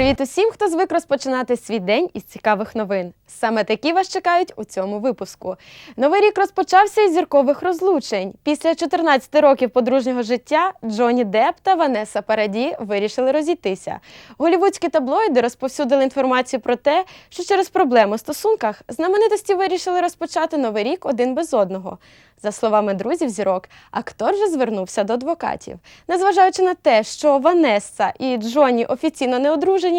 Привіт усім, хто звик розпочинати свій день із цікавих новин. Саме такі вас чекають у цьому випуску. Новий рік розпочався із зіркових розлучень. Після 14 років подружнього життя Джонні Депп та Ванеса Параді вирішили розійтися. Голівудські таблоїди розповсюдили інформацію про те, що через проблеми у стосунках знаменитості вирішили розпочати новий рік один без одного. За словами друзів зірок, актор вже звернувся до адвокатів. Незважаючи на те, що Ванесса і Джонні офіційно не одружені,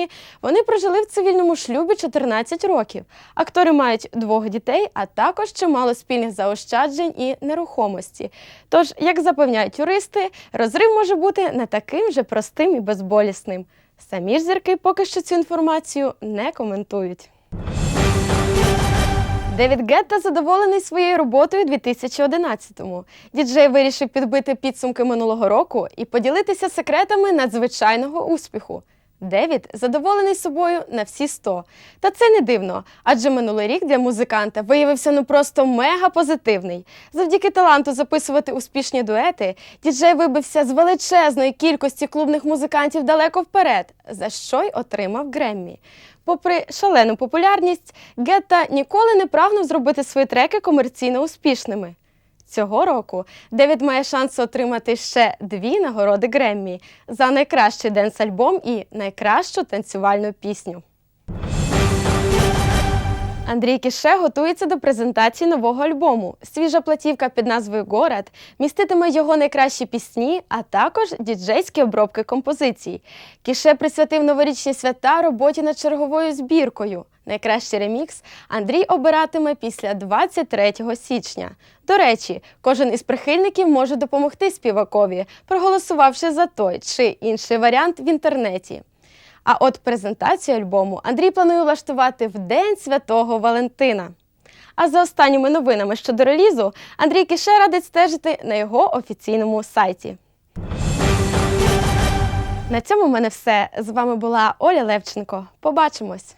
вони прожили в цивільному шлюбі 14 років. Актори мають двох дітей, а також чимало спільних заощаджень і нерухомості. Тож, як запевняють юристи, розрив може бути не таким вже простим і безболісним. Самі ж зірки поки що цю інформацію не коментують. Девід Гетта задоволений своєю роботою 2011-му. Діджей вирішив підбити підсумки минулого року і поділитися секретами надзвичайного успіху. Девід задоволений собою на всі 100. Та це не дивно, адже минулий рік для музиканта виявився ну просто мега позитивний. Завдяки таланту записувати успішні дуети, діджей вибився з величезної кількості клубних музикантів далеко вперед, за що й отримав Греммі. Попри шалену популярність, Гетта ніколи не прагнув зробити свої треки комерційно успішними. Цього року Девід має шанс отримати ще дві нагороди Греммі за найкращий денс-альбом і найкращу танцювальну пісню. Андрій Кіше готується до презентації нового альбому. Свіжа платівка під назвою Город міститиме його найкращі пісні, а також діджейські обробки композицій. Кіше присвятив новорічні свята роботі над черговою збіркою. Найкращий ремікс Андрій обиратиме після 23 січня. До речі, кожен із прихильників може допомогти співакові, проголосувавши за той чи інший варіант в інтернеті. А от презентацію альбому Андрій планує влаштувати в День Святого Валентина. А за останніми новинами щодо релізу Андрій Кіше радить стежити на його офіційному сайті. На цьому в мене все. З вами була Оля Левченко. Побачимось!